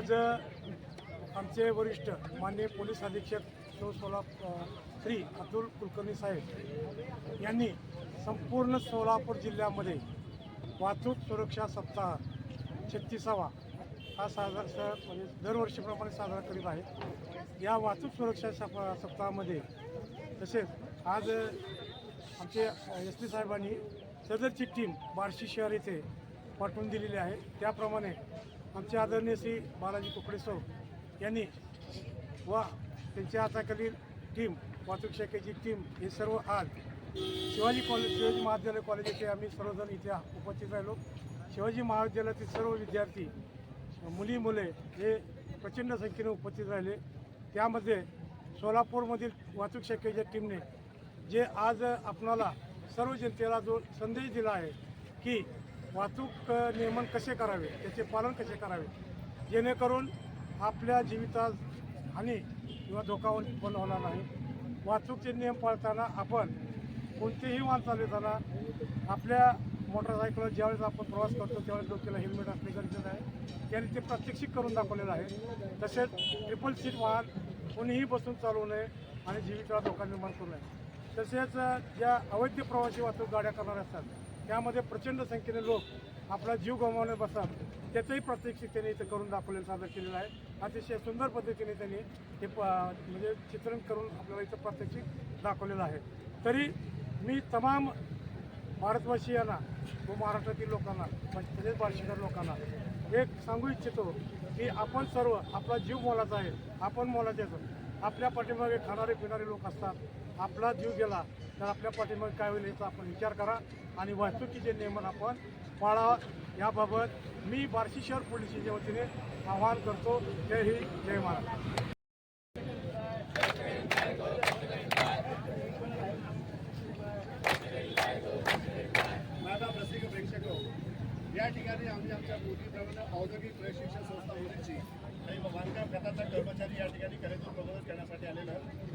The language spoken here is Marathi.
आज आमचे वरिष्ठ माननीय पोलीस अधीक्षक शो सोला श्री अब्दुल कुलकर्णी साहेब यांनी संपूर्ण सोलापूर जिल्ह्यामध्ये वाहतूक सुरक्षा सप्ताह छत्तीसावा हा साजरा स- म्हणजे दरवर्षीप्रमाणे साजरा करीत आहे. या वाहतूक सुरक्षा सप सप्ताहामध्ये तसेच आज आमचे एस पी साहेबांनी सदरची टीम बार्शी शहर येथे पाठवून दिलेली आहे. त्याप्रमाणे आमचे आदरणीय श्री बालाजी कुकडेसो यांनी व त्यांच्या हाताखालील टीम वाहतूक शाखेची टीम हे सर्व आज शिवाजी कॉलेज शिवाजी महाविद्यालय कॉलेज येथे आम्ही सर्वजण इथे उपस्थित राहिलो. शिवाजी महाविद्यालयातील सर्व विद्यार्थी मुली मुले हे प्रचंड संख्येने उपस्थित राहिले. त्यामध्ये सोलापूरमधील वाहतूक शाखेच्या टीमने जे आज आपणाला सर्व जनतेला जो संदेश दिला आहे की वाहतूक नियमन कसे करावे? त्याचे पालन कसे करावे? जेणेकरून आपल्या जीवितास हानी किंवा धोका उत्पन्न होणार नाही. वाहतूकचे नियम पाळताना आपण कोणतेही वाहन चालवताना आपल्या मोटरसायकलवर ज्यावेळेस आपण प्रवास करतो त्यावेळेस डोक्याला हेल्मेट असणे गरजेचं आहे. त्याने ते प्रात्यक्षिक करून दाखवलेलं आहे. तसेच ट्रिपल सीट वाहन कोणीही बसून चालवू नये आणि जीविताला धोका निर्माण करू नये. तसेच ज्या अवैध प्रवासी वाहतूक गाड्या करणाऱ्या असतात त्यामध्ये प्रचंड संख्येने लोक आपला जीव गमावणे बसतात. त्याचंही प्रत्यक्षित त्यांनी इथं करून दाखवलेलं सादर केलेलं आहे. अतिशय सुंदर पद्धतीने त्यांनी हे प म्हणजे चित्रण करून आपल्याला इथं प्रात्यक्षिक दाखवलेलं आहे. तरी मी तमाम भारतवासियांना व महाराष्ट्रातील लोकांना म्हणजे तसेच बार्शीकर लोकांना एक सांगू इच्छितो की आपण सर्व आपला जीव मोलाचा आहे आपण मोलाचे आपल्या पाठीमागे खाणारे पिणारे लोक असतात. आपला जीव गेला तर आपल्या पाठीमागे काय होईल याचा आपण विचार करा. आणि वाहतुकीचे नियमन आपण पाळा. याबाबत मी बार्शी शहर पोलिसीच्या वतीने आवाहन करतो. जय हिंद जय महाराज रसिक प्रेक्षक हो. या ठिकाणी आम्ही आमच्या मोठीप्रमाणे औद्योगिक प्रशिक्षण संस्था होण्याची काही बांधकाम खात्याचा या ठिकाणी खरेदी प्रबोधन करण्यासाठी आलेलं आहे